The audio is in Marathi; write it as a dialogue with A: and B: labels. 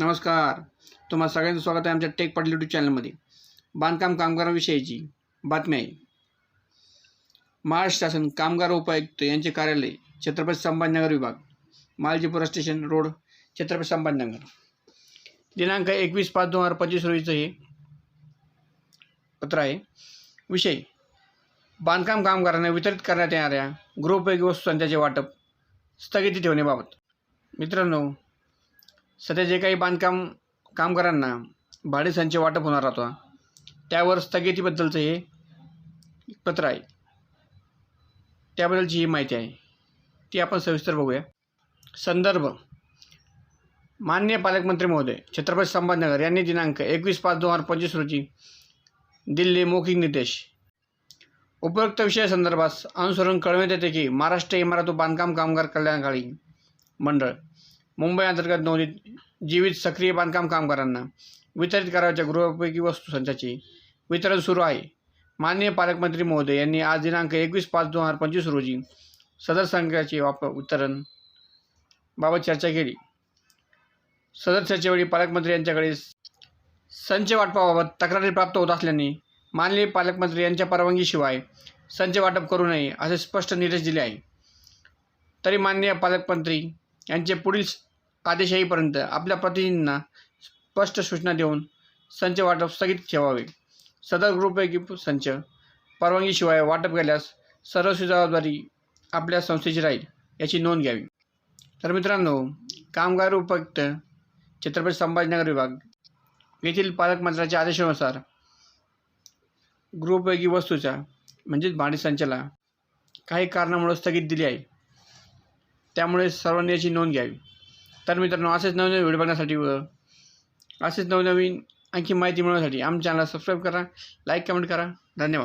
A: नमस्कार. तुम्हाला सगळ्यांचं स्वागत आहे आमच्या टेक पटल यूट्यूब चॅनलमध्ये बांधकाम कामगारांविषयीची बातमी आहे. महाराष्ट्र शासन कामगार उपायुक्त यांचे कार्यालय छत्रपती संभाजीनगर विभाग मालजीपुरा स्टेशन रोड छत्रपती संभाजीनगर. दिनांक एकवीस पाच दोन हजार पंचवीस रोजीचं हे पत्र आहे. विषय बांधकाम कामगारांना वितरित करण्यात येणाऱ्या गृहोपयोगी वस्तू संचाचे वाटप स्थगिती ठेवण्याबाबत. मित्रांनो सध्या जे काही बांधकाम कामगारांना भाडेसंच वाटप होणार होता त्यावर स्थगितीबद्दलचं हे पत्र आहे. त्याबद्दलची ही माहिती आहे. ती आपण सविस्तर बघूया. संदर्भ. मान्य पालकमंत्री महोदय छत्रपती संभाजीनगर यांनी दिनांक एकवीस पाच दोन हजार पंचवीस रोजी दिल्ली मौखिक निर्देश. उपयुक्त विषयासंदर्भात अनुसरून कळविण्यात येते की महाराष्ट्र इमारत बांधकाम कामगार कल्याणकारी मंडळ मुंबई अंतर्गत नोंदीत जीवित सक्रिय बांधकाम कामगारांना वितरित करावयाच्या गृहोपयोगी वस्तू संचाचे वितरण सुरू आहे. माननीय पालकमंत्री महोदय यांनी आज दिनांक एकवीस पाच दोन हजार पंचवीस रोजी सदर संघाचे वापर वितरण बाबत चर्चा केली. सदर चर्चेवेळी पालकमंत्री यांच्याकडे संच वाटपाबाबत तक्रारी प्राप्त होत असल्याने माननीय पालकमंत्री यांच्या परवानगीशिवाय संच वाटप करू नये असे स्पष्ट निर्देश दिले आहे. तरी माननीय पालकमंत्री यांचे पुढील आदेश आपल्या प्रतिनिधींना स्पष्ट सूचना देऊन संच वाटप स्थगित ठेवावे. सदर ग्रुपपैकी संच परवानगीशिवाय वाटप केल्यास सर्वस्वी जबाबदारी आपल्या संस्थेची राहील याची नोंद घ्यावी. तर मित्रांनो कामगार उपयुक्त छत्रपती संभाजीनगर विभाग येथील पालकमंत्र्याच्या आदेशानुसार ग्रुपपैकी वस्तूच्या म्हणजेच भाडे संचाला काही कारणामुळे स्थगित दिली आहे. त्यामुळे सर्वांनी याची नोंद घ्यावी. तर मित्रांनो असेच नवनवीन व्हिडिओ बघण्यासाठी व असेच नवनवीन आणखी माहिती मिळवण्यासाठी आमच्या चॅनलला सबस्क्राईब करा लाईक कमेंट करा. धन्यवाद.